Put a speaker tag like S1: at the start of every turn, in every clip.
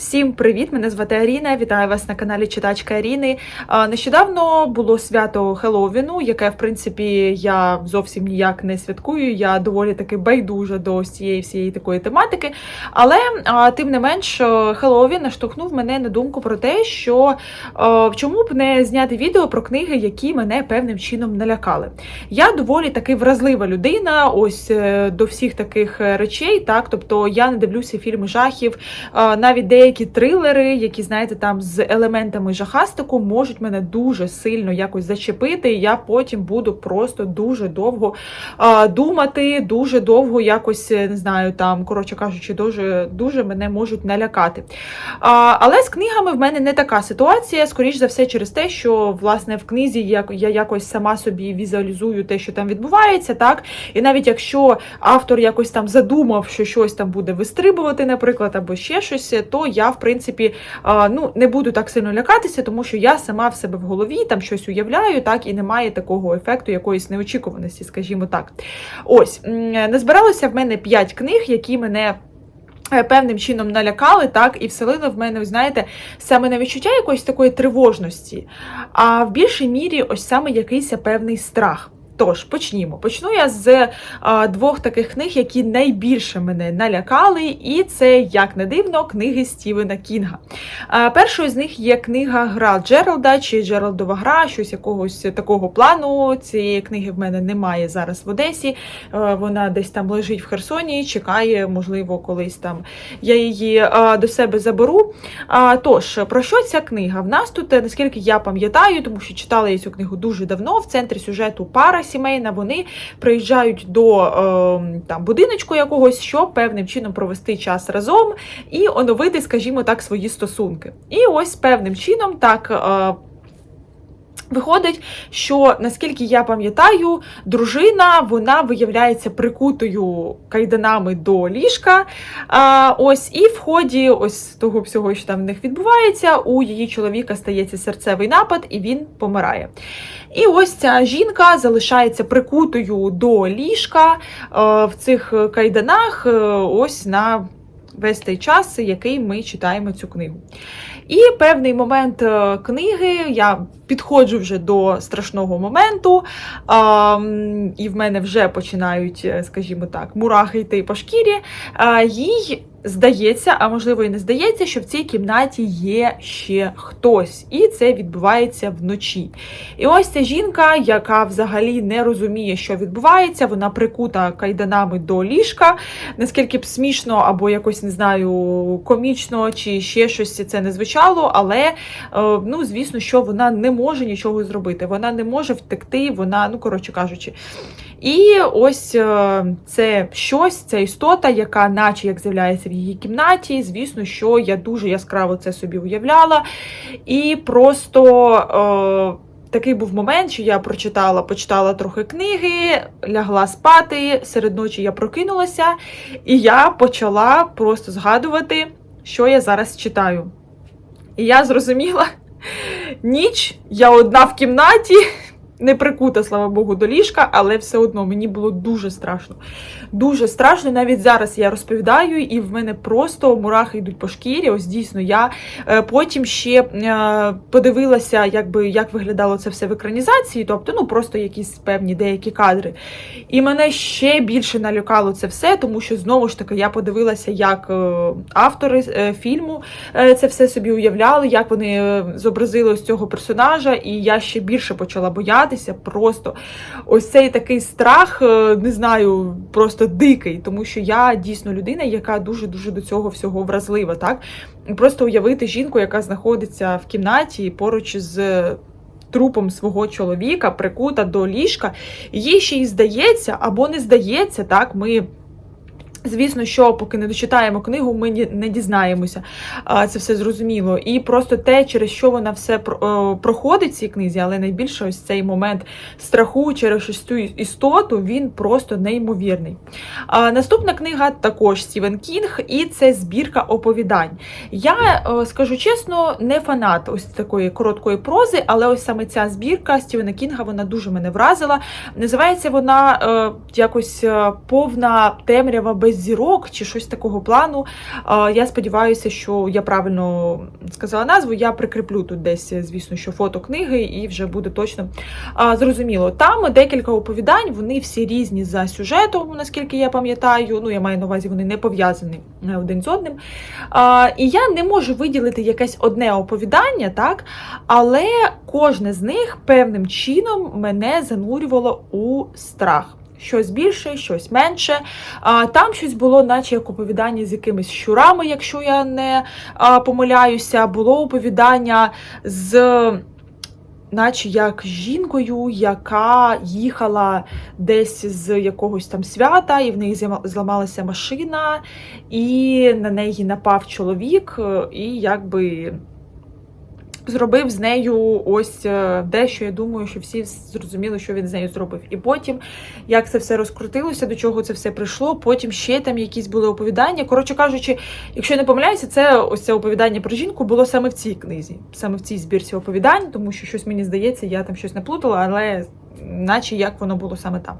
S1: Всім привіт! Мене звати Аріна. Вітаю вас на каналі Читачка Аріни. Нещодавно було свято Хеллоуіну, яке, в принципі, я зовсім ніяк не святкую. Я доволі таки байдужа до цієї всієї такої тематики. Але тим не менш, Хеллоуін наштовхнув мене на думку про те, що чому б не зняти відео про книги, які мене певним чином налякали. Я доволі таки вразлива людина, ось е, до всіх таких е, речей. Так, тобто я не дивлюся фільми жахів, навіть деякі трилери, які знаєте, там з елементами жахастику, можуть мене дуже сильно якось зачепити. І я потім буду просто дуже довго а, думати, дуже довго якось е, не знаю, там, коротше кажучи, дуже дуже мене можуть налякати. А, але з книгами в мене не така ситуація. Скоріш за все, через те, що власне в книзі я, я якось сама собі візуалізую те, що там відбувається, так і навіть якщо автор якось там задумав, що щось там буде вистрибувати, наприклад, або ще щось, то я, в принципі, ну не буду так сильно лякатися, тому що я сама в себе в голові там щось уявляю, так і немає такого ефекту якоїсь неочікуваності, скажімо так. Ось назбиралося в мене 5 книг, які мене. е, Певним чином налякали, так, і вселили в мене, ви знаєте, саме на відчуття якоїсь такої тривожності, а в більшій мірі ось саме якийсь певний страх. Тож, почнімо. Почну я з а, двох таких книг, які найбільше мене налякали, і це, як не дивно, книги Стівена Кінга. А, першою з них є книга Гра Джералда чи Джералдова гра, щось якогось такого плану. Цієї книги в мене немає зараз в Одесі. Е, Вона десь там лежить в Херсоні, чекає, можливо, колись там я її а, до себе заберу. А, тож, про що ця книга? В нас тут, е, наскільки я пам'ятаю, тому що читала я цю книгу дуже давно. В центрі сюжету пара сімейна. Вони приїжджають до е, там будиночку якогось, щоб певним чином провести час разом і оновити, скажімо так, свої стосунки. І ось певним чином так. Е, Виходить, що наскільки я пам'ятаю, дружина вона виявляється прикутою кайданами до ліжка. А, ось і в ході ось того всього, що там в них відбувається, у її чоловіка стається серцевий напад, і він помирає. І ось ця жінка залишається прикутою до ліжка е, в цих кайданах, е, ось на весь той час, який ми читаємо цю книгу. І певний момент е, книги я підходжу вже до страшного моменту, і в мене вже починають, е, скажімо так, мурахи йти по шкірі. Їй здається, а можливо і не здається, що в цій кімнаті є ще хтось, і це відбувається вночі. І ось ця жінка, яка взагалі не розуміє, що відбувається, вона прикута кайданами до ліжка. Наскільки б смішно або якось не знаю, комічно чи ще щось це не звучало, але е, ну звісно, що вона не може нічого зробити. Вона не може втекти, вона, ну коротше кажучи. І ось е, це щось, це істота, яка, наче як з'являється в її кімнаті. Звісно, що я дуже яскраво це собі уявляла. І просто. Е, Такий був момент, що я прочитала, почитала трохи книги, лягла спати. Серед ночі я прокинулася, і я почала просто згадувати, що я зараз читаю. І я зрозуміла, ніч, я одна в кімнаті, не прикута, слава Богу, до ліжка, але все одно мені було дуже страшно. Дуже страшно. Навіть зараз я розповідаю, і в мене просто мурахи йдуть по шкірі. Ось дійсно я е, потім ще е, подивилася, якби як виглядало це все в екранізації, тобто, ну просто якісь певні деякі кадри. І мене ще більше налякало це все, тому що знову ж таки я подивилася, як е, автори фільму це все собі уявляли, як вони зобразили ось цього персонажа, і я ще більше почала боятися. Просто ось цей такий страх, е, не знаю, просто дикий, тому що я дійсно людина, яка дуже дуже до цього всього вразлива. Так просто уявити жінку, яка знаходиться в кімнаті поруч з. Трупом свого чоловіка прикута до ліжка, їй ще й здається або не здається, так ми Звісно, що поки не дочитаємо книгу, ми не дізнаємося. Це все зрозуміло. І просто те, через що вона все е, проходить в цій книзі, але найбільше ось цей момент страху через ось цю істоту, він просто неймовірний. Наступна книга також Стівен Кінг, і це збірка оповідань. Я е, скажу чесно, не фанат ось такої короткої прози, але ось саме ця збірка Стівена Кінга вона дуже мене вразила. Називається вона е, якось повна темрява без без зірок чи щось такого плану. Я сподіваюся, що я правильно сказала назву. Я прикріплю тут десь, звісно, що фото книги, і вже буде точно зрозуміло. Там декілька оповідань, вони всі різні за сюжетом, наскільки я пам'ятаю. Ну, я маю на увазі, вони не пов'язані е, один з одним. І я не можу виділити якесь одне оповідання, так? але кожне з них певним чином мене занурювало у страх. Щось більше, щось менше. Там щось було, наче як оповідання з якимись щурами, якщо я не помиляюся. Було оповідання з, наче як жінкою, яка їхала десь з якогось там свята, і в неї зламалася машина, і на неї напав чоловік, е, і якби зробив з нею ось дещо. Я думаю, що всі зрозуміли, що він з нею зробив. І потім, як це все розкрутилося, до чого це все прийшло. Потім ще там якісь були оповідання. Коротше кажучи, якщо я не помиляюся, це ось це оповідання про жінку було саме в цій книзі, саме в цій збірці оповідань, тому що щось мені здається, я там щось наплутала, але. Наче як воно було саме там.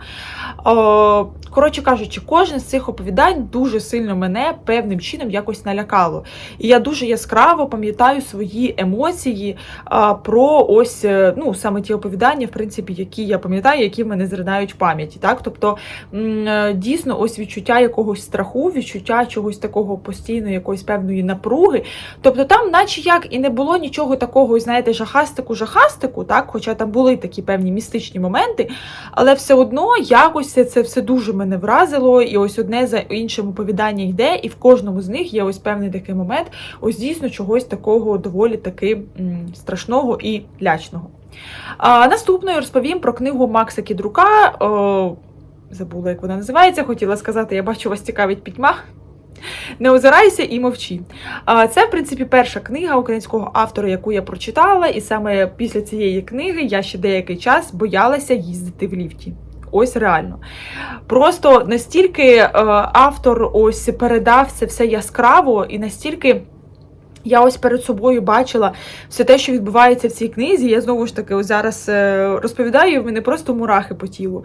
S1: О, коротше кажучи, кожне з цих оповідань дуже сильно мене певним чином якось налякало. І я дуже яскраво пам'ятаю свої емоції а, про ось е, ну саме ті оповідання, в принципі, які я пам'ятаю, які в мене зринають в пам'яті. Так, тобто е, дійсно, ось відчуття якогось страху, відчуття чогось такого постійної, якоїсь певної напруги. Тобто, там, наче як і не було нічого такого, знаєте, жахастику, жахастику, так, хоча там були такі певні містичні моменти, але все одно якось це, все дуже мене вразило, і ось одне за іншим оповідання йде, і в кожному з них є ось певний такий момент, ось дійсно чогось такого доволі таки страшного і лячного. А, наступною розповім про книгу Макса Кідрука. Забула, як вона називається, хотіла сказати, я бачу, вас цікавить пітьма. Не озирайся і мовчи. Це, в принципі, перша книга українського автора, яку я прочитала, і саме після цієї книги я ще деякий час боялася їздити в ліфті. Ось реально. Просто настільки е, автор ось передав це все яскраво, і настільки. Я ось перед собою бачила все те, що відбувається в цій книзі. Я знову ж таки зараз е, розповідаю, в мене просто мурахи по тілу.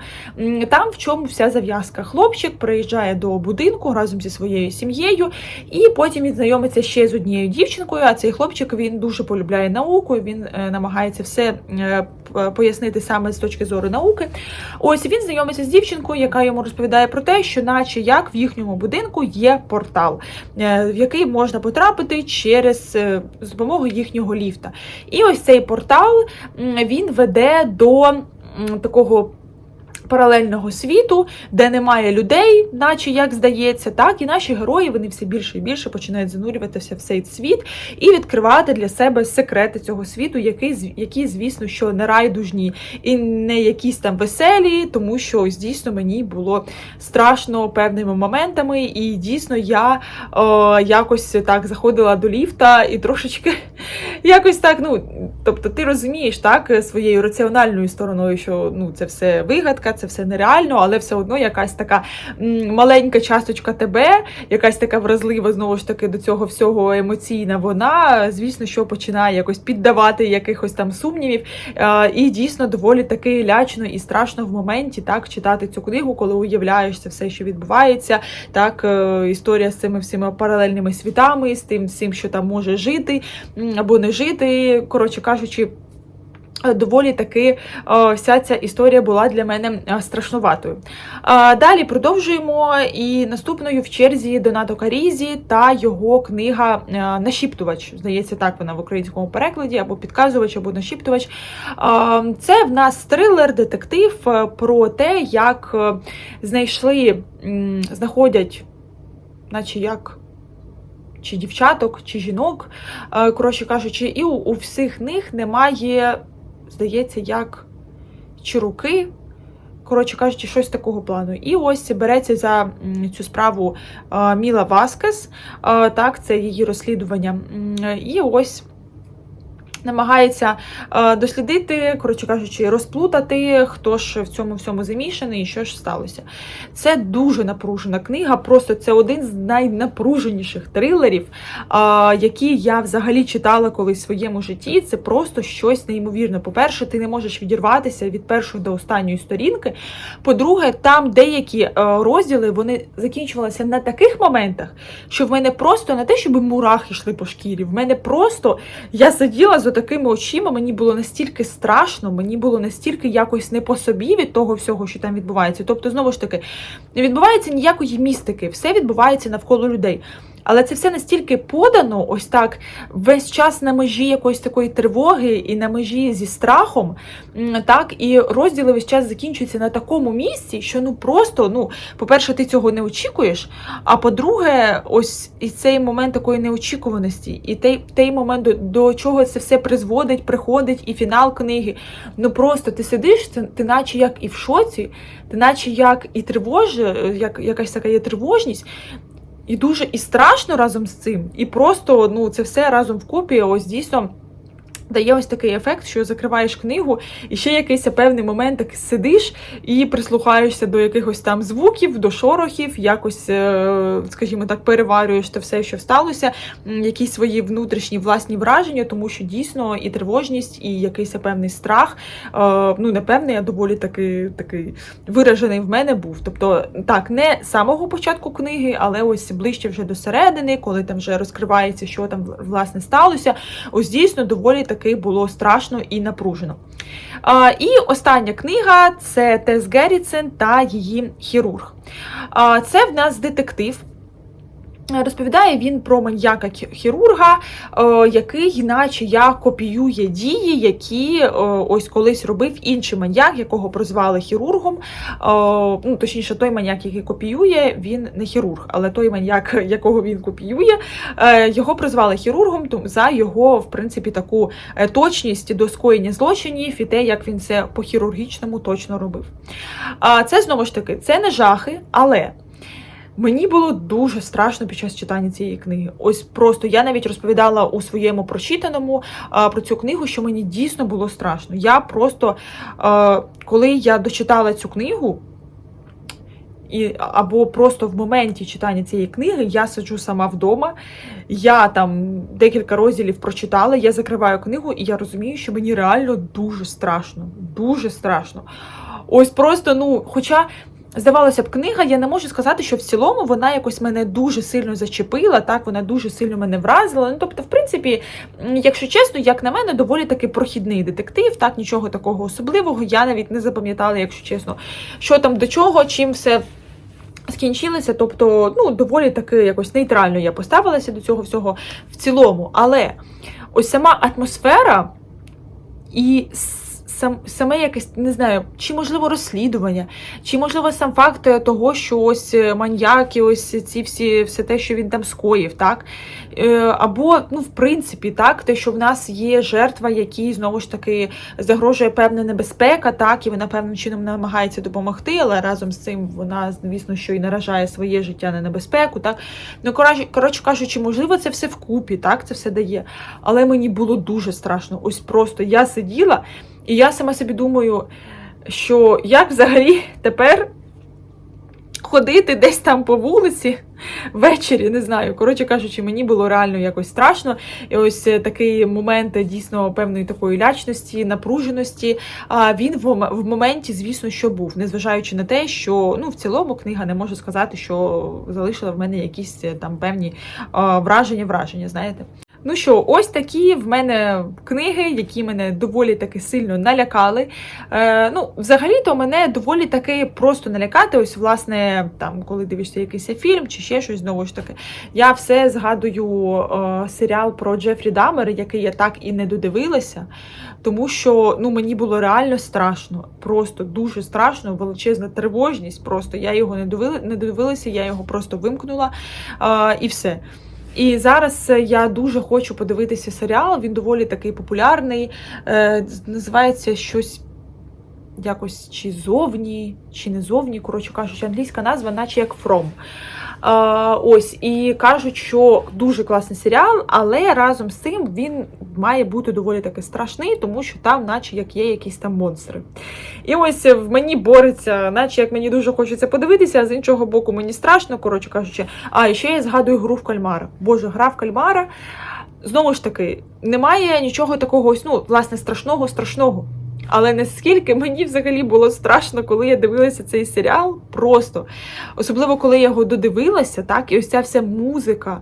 S1: Там в чому вся зав'язка. Хлопчик приїжджає до будинку разом зі своєю сім'єю, і потім він знайомиться ще з однією дівчинкою. А цей хлопчик він дуже полюбляє науку. Він е, намагається все е, пояснити саме з точки зору науки. Ось він знайомиться з дівчинкою, яка йому розповідає про те, що, наче як в їхньому будинку є портал, е, в який можна потрапити через е, з допомогою їхнього ліфта. І ось цей портал він веде до такого. Паралельного світу, де немає людей, наче як здається, так і наші герої вони все більше і більше починають занурюватися в цей світ і відкривати для себе секрети цього світу, які, які звісно, що не райдужні і не якісь там веселі, тому що ось дійсно мені було страшно певними моментами, і дійсно я о, якось так заходила до ліфта і трошечки якось так. Ну тобто, ти розумієш так своєю раціональною стороною, що ну це все вигадка, це все нереально, але все одно якась така маленька часточка тебе, якась така вразлива знову ж таки до цього всього емоційна. Вона, звісно, що починає якось піддавати якихось там сумнівів. Е, І дійсно доволі таки лячно і страшно в моменті так читати цю книгу, коли уявляєш це все, що відбувається. Так, е, історія з цими всіма паралельними світами, з тим всім, що там може жити або не жити. Коротше кажучи. Е, Доволі таки е, вся ця історія була для мене е, страшнуватою. Далі продовжуємо. І наступною в черзі Донато Карізі та його книга Нашіптувач. Здається, так вона в українському перекладі, або підказувач, або нашіптувач. Це в нас трилер, детектив про те, як знайшли, знаходять, наче як. Чи дівчаток, чи жінок, коротше кажучи, і у, у всіх них немає, здається, як чи руки, коротше кажучи, щось такого плану. І ось береться за цю справу Міла Васкес, так, це її розслідування. І ось намагається е, дослідити, коротше кажучи, розплутати, хто ж в цьому всьому замішаний і що ж сталося. Це дуже напружена книга, просто це один з найнапруженіших трилерів, е, які я взагалі читала колись в своєму житті. Це просто щось неймовірне. По-перше, ти не можеш відірватися від першої до останньої сторінки. По-друге, там деякі е, розділи вони закінчувалися на таких моментах, що в мене просто не те, щоб мурахи йшли по шкірі, в мене просто я сиділа з такими очима, мені було настільки страшно, мені було настільки якось не по собі від того всього, що там відбувається. Тобто, знову ж таки, не відбувається ніякої містики, все відбувається навколо людей. Але це все настільки подано, ось так весь час на межі якоїсь такої тривоги і на межі зі страхом. Так, і розділи весь час закінчуються на такому місці, що ну просто, ну, по-перше, ти цього не очікуєш. А по-друге, ось і цей момент такої неочікуваності, і той, той момент, до, чого це все призводить, приходить, і фінал книги. Ну просто ти сидиш, ти, ти наче як і в шоці, ти наче як і тривож, як якась така є тривожність. І дуже і страшно разом з цим, і просто ну це все разом в купі. Ось дійсно дає ось такий ефект, що закриваєш книгу, і ще якийсь певний момент так сидиш і прислухаєшся до якихось там звуків, до шорохів, якось, е, скажімо так, переварюєш те все, що сталося, якісь свої внутрішні власні враження, тому що дійсно і тривожність, і якийсь певний страх, е, ну не певний, а доволі таки такий виражений в мене був. Тобто, так, не з самого початку книги, але ось ближче вже до середини, коли там вже розкривається, що там власне сталося. Ось дійсно доволі таки було страшно і напружено. І остання книга це Тес Герріцен та її хірург. Це в нас детектив. Розповідає він про маньяка хірурга, е, який, наче як копіює дії, які е, ось колись робив інший маньяк, якого прозвали хірургом. Е, ну, точніше, той маньяк, який копіює, він не хірург, але той маньяк, якого він копіює, його прозвали хірургом за його, в принципі, таку точність до скоєння злочинів і те, як він це по хірургічному точно робив. Це знову ж таки, це не жахи, але. Мені було дуже страшно під час читання цієї книги. Ось просто я навіть розповідала у своєму прочитаному про цю книгу, що мені дійсно було страшно. Я просто, коли я дочитала цю книгу, і, або просто в моменті читання цієї книги я сиджу сама вдома, я там декілька розділів прочитала, я закриваю книгу, і я розумію, що мені реально дуже страшно. Дуже страшно. Ось просто, ну, хоча. Здавалося б, книга, я не можу сказати, що в цілому вона якось мене дуже сильно зачепила, так вона дуже сильно мене вразила. Ну, тобто, в принципі, якщо чесно, як на мене, доволі таки прохідний детектив, так нічого такого особливого. Я навіть не запам'ятала, якщо чесно, що там до чого, чим все. Скінчилося, тобто, ну, доволі таки якось нейтрально я поставилася до цього всього в цілому. Але ось сама атмосфера і сам, саме якесь, не знаю, чи можливо розслідування, чи можливо сам факт е, того, що ось е, маньяки, ось ці всі, все те, що він там скоїв, так? Е, Або, ну, в принципі, так, те, що в нас є жертва, якій знову ж таки загрожує певна небезпека, так, і вона певним чином намагається допомогти, але разом з цим вона, звісно, що і наражає своє життя на небезпеку. Так? Ну, коротше кажучи, можливо, це все вкупі, так, це все дає. Але мені було дуже страшно. Ось просто я сиділа, і я сама собі думаю, що як взагалі тепер ходити десь там по вулиці ввечері, не знаю. Коротше кажучи, мені було реально якось страшно. І ось е, такий момент е, дійсно певної такої лячності, напруженості. А він в, мом- в моменті, звісно, що був, незважаючи на те, що ну в цілому книга не можу сказати, що залишила в мене якісь е, там певні враження, враження, знаєте. Ну що, ось такі в мене книги, які мене доволі таки сильно налякали. Е, ну, взагалі-то мене доволі таки просто налякати. Ось, власне, там, коли дивишся якийсь фільм чи ще щось знову ж таки. Я все згадую е, серіал про Джефрі Дамера, який я так і не додивилася, тому що ну, мені було реально страшно. Просто дуже страшно, величезна тривожність. Просто я його не дивила, не дивилася, я його просто вимкнула е, і все. І зараз е, я дуже хочу подивитися серіал. Він доволі такий популярний. Е, називається щось якось чи зовні, чи не зовні. Коротше кажучи, англійська назва, наче як From. Ось і кажуть, що дуже класний серіал, але разом з цим він має бути доволі таки страшний, тому що там, наче як є якісь там монстри. І ось в мені бореться, наче як мені дуже хочеться подивитися, а з іншого боку, мені страшно, коротше кажучи. А ще я згадую гру в кальмара. Боже, гра в кальмара. Знову ж таки, немає нічого такого, ось, ну, власне, страшного, страшного. Але наскільки мені взагалі було страшно, коли я дивилася цей серіал, просто особливо коли я його додивилася, так, і ось ця вся музика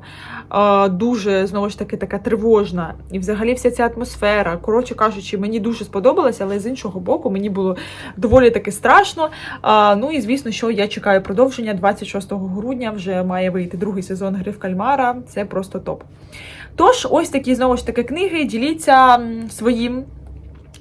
S1: дуже знову ж таки така тривожна, і взагалі вся ця атмосфера. Коротше кажучи, мені дуже сподобалося, але з іншого боку, мені було доволі таки страшно. Ну і звісно, що я чекаю продовження 26 грудня. Вже має вийти другий сезон гри в кальмара. Це просто топ. Тож, ось такі знову ж таки книги. Діліться своїм.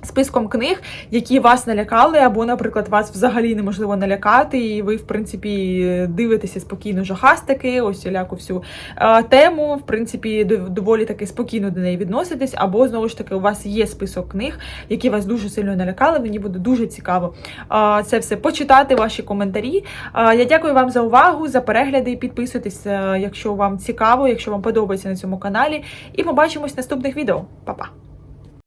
S1: Списком книг, які вас налякали, або, наприклад, вас взагалі неможливо налякати, і ви, в принципі, дивитеся спокійно жахастики, ось ляку всю е, тему, в принципі, доволі таки спокійно до неї відноситесь, або знову ж таки у вас є список книг, які вас дуже сильно налякали. Мені буде дуже цікаво е, це все почитати, ваші коментарі. Е, я дякую вам за увагу, за перегляди. Підписуйтесь, е, якщо вам цікаво, якщо вам подобається на цьому каналі. І побачимось в наступних відео. Па-па!